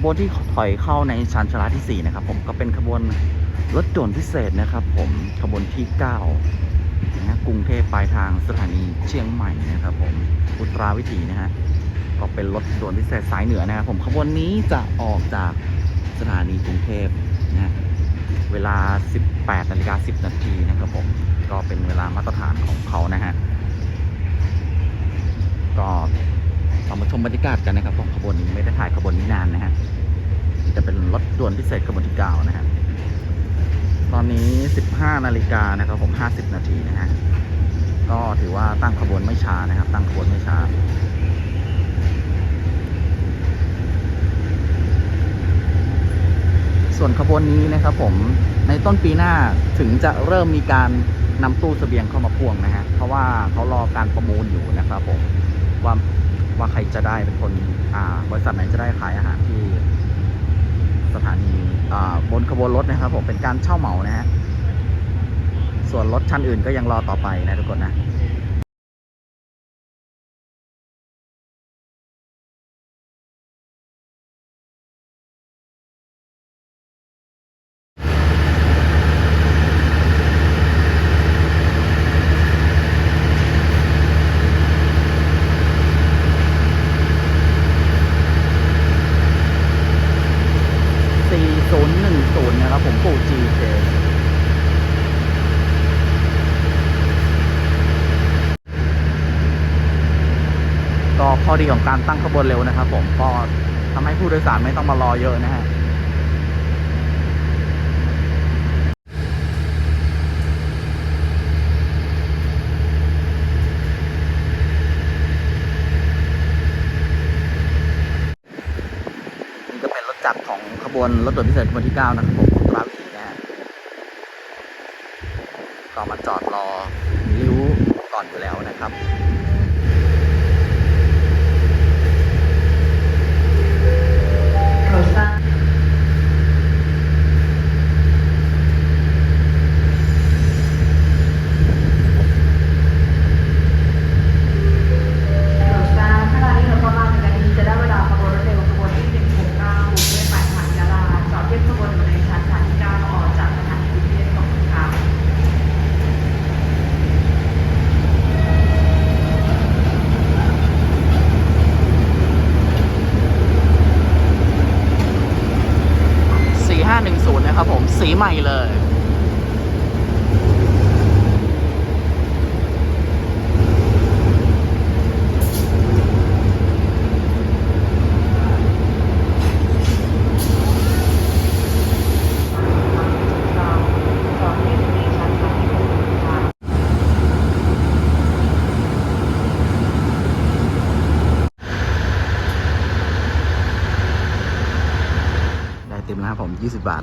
ขบวนที่ถอยเข้าในชานชลาที่ 4 นะครับ ผมก็เป็นขบวนรถด่วนพิเศษนะครับ ผมขบวนที่ 9นะฮะกรุงเทพปลายทางสถานีเชียงใหม่นะครับ ผมอุตราวิถีนะฮะก็เป็นรถด่วนพิเศษสายเหนือนะครับ ผมขบวนนี้จะออกจากสถานีกรุงเทพนะฮะเวลา 18นาฬิกา10 นาทีนะครับผมก็เป็นเวลามาตรฐานของเขานะฮะก็เรา มาชมบรรยากาศกันนะครับผมขบวนนี้ไม่ได้ถ่ายขบวนนี้นานนะฮะจะเป็นรถด่วนพิเศษขบวนที่9นะฮะตอนนี้ 15 นาฬิกานะครับผม50 นาทีนะฮะก็ถือว่าตั้งขบวนไม่ช้านะครับ ตั้งขบวนไม่ช้าส่วนขบวนนี้นะครับผมในต้นปีหน้าถึงจะเริ่มมีการนำตู้เสบียงเข้ามาพ่วงนะฮะเพราะว่าเขารอการประมูลอยู่นะครับผมว่า ว่าใครจะได้เป็นคนอ่าบริษัทไหนจะได้ขายอาหารที่สถานีอ่าบนขบวนรถนะครับผมเป็นการเช่าเหมานะฮะส่วนรถชั้นอื่นก็ยังรอต่อไปนะทุกคนนะ 4010 นะครับผมปู่ GK ก็ ข้อดีของการตั้งขบวนเร็วนะครับ ผมก็ทำให้ผู้โดยสารไม่ต้องมารอเยอะนะฮะนี่ก็เป็นรถจักรของขบวนรถด่วนพิเศษขบวนที่ 9 นะครับผมของราวีนะฮะก็มาจอดรอริ้วก่อนอยู่แล้วนะครับ โปรดทราบ โปรดทราบขณะนี้เราประมาณหนึ่งนาทีจะได้เวลาขบวนรถเร็วขบวนที่ 169กรุงเทพปลายทางยะลาจอดเทียบขบวนอยู่ในชั้นสถานี9ออกจากสถานีกรุงเทพขอบคุณค่ะ 4510 นะครับผม สีใหม่เลย จอดเทียบอยู่ในชั้นสถานีข อบคุณค่ะได้เต็มแล้วครับผม 20 บาท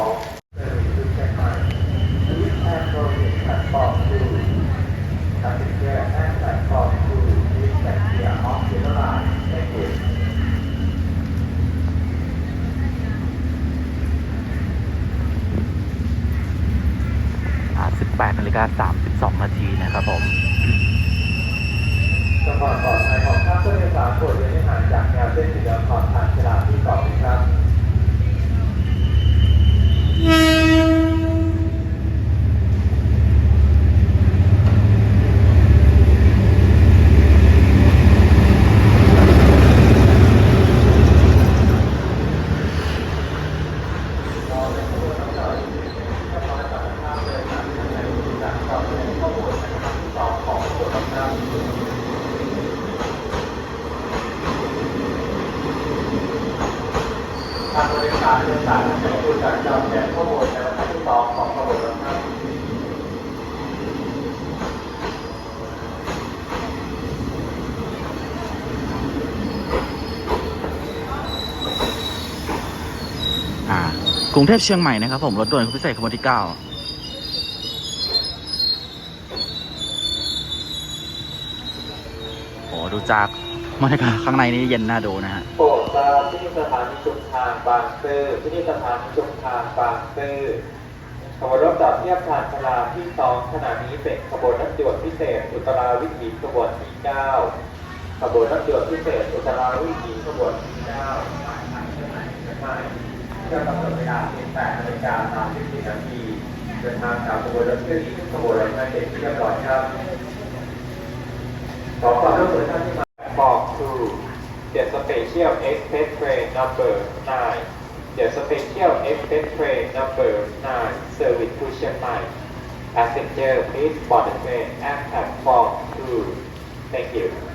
ฬิกา32นาทีนะครับผมจังหวัดปลอดภัยของท่านผู้โดยสารโปรดเว้นให้ห่างจากแนวเส้นสีเหลืองขอบทางฉลากที่สองครับ ทางบริการโดยสารจะดูจากจอแจกข้อมูลในบรรทัดที่สองของขบวนรถครับอ่ากรุงเทพเชียงใหม่นะครับผมรถด่วนพิเศษขบวนที่เก้าโอ้ดูจากบรรยากาศข้างในนี่เย็นน่าดูนะฮะ โปรดทราที่สถานีชุมทางบางซื่อที่นี่สถานีชุมทางบางซื่อขบวนรถต่อเทียบผ่านชลาที่สองขณะนี้เป็นขบวนรถด่วนพิเศษอุตราวิถีขบวนที่เก้าขบวนรถด่วนพิเศษอุตราวิถีขบวนที่เก้าเชียงใหม่เชียงใหม่เพื่อกำหนดเวลา18นาฬิกา34นาทีเดินทางจากขบวนรถขึ้นขึ้นขบวนรถมาเป็นที่เรียบร้อยครับขอความร่วมมือท่านที่มา special express train number 9 the special express train number 9 service to Chiang passenger please board the train at platform 2 thank you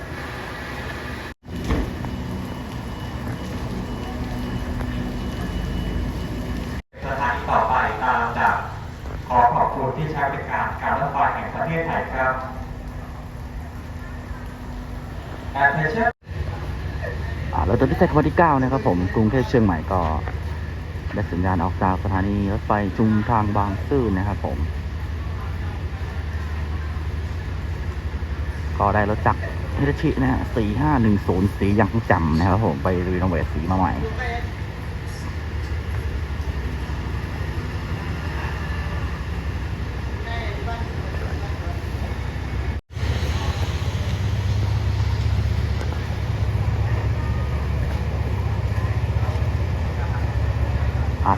อ่ารถด่วนพิเศษขบวนที่ 9 นะครับผมกรุงเทพเชียงใหม่ก็ได้สัญญาณออกจากสถานีรถไฟชุมทางบางซื่อนะครับผม ก็ได้รถจักรฮิตาชินะฮะสี่ห้าหนึ่งศูนย์สียังจำนะครับผม ไปรีโนเวทสีมาใหม่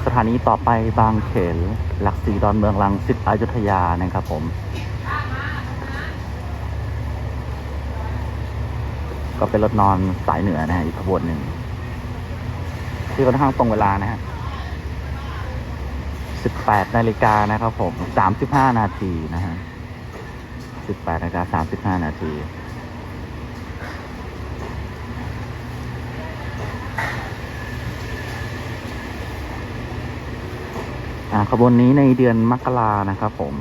สถานีต่อไปบางเขนหลักสีดอนเมืองลังสิตอยุธยานะครับผม ก็เป็นรถนอนสายเหนือนะฮะอีกขบวนหนึ่ง ที่ค่อนข้างตรงเวลานะฮะ18นาฬิกานะครับผม35นาทีนะฮะ18นาฬิกา35นาที อ่า ขบวนนี้ในเดือนมกรานะครับผม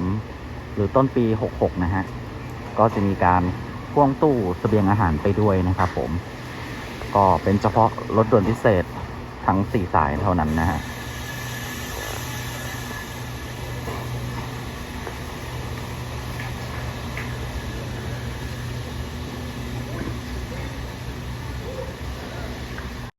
หรือต้นปี 66 นะฮะ ก็จะมีการพ่วงตู้เสบียงอาหารไปด้วยนะครับผม ก็เป็นเฉพาะรถด่วนพิเศษทั้ง 4 สายเท่านั้นนะฮะ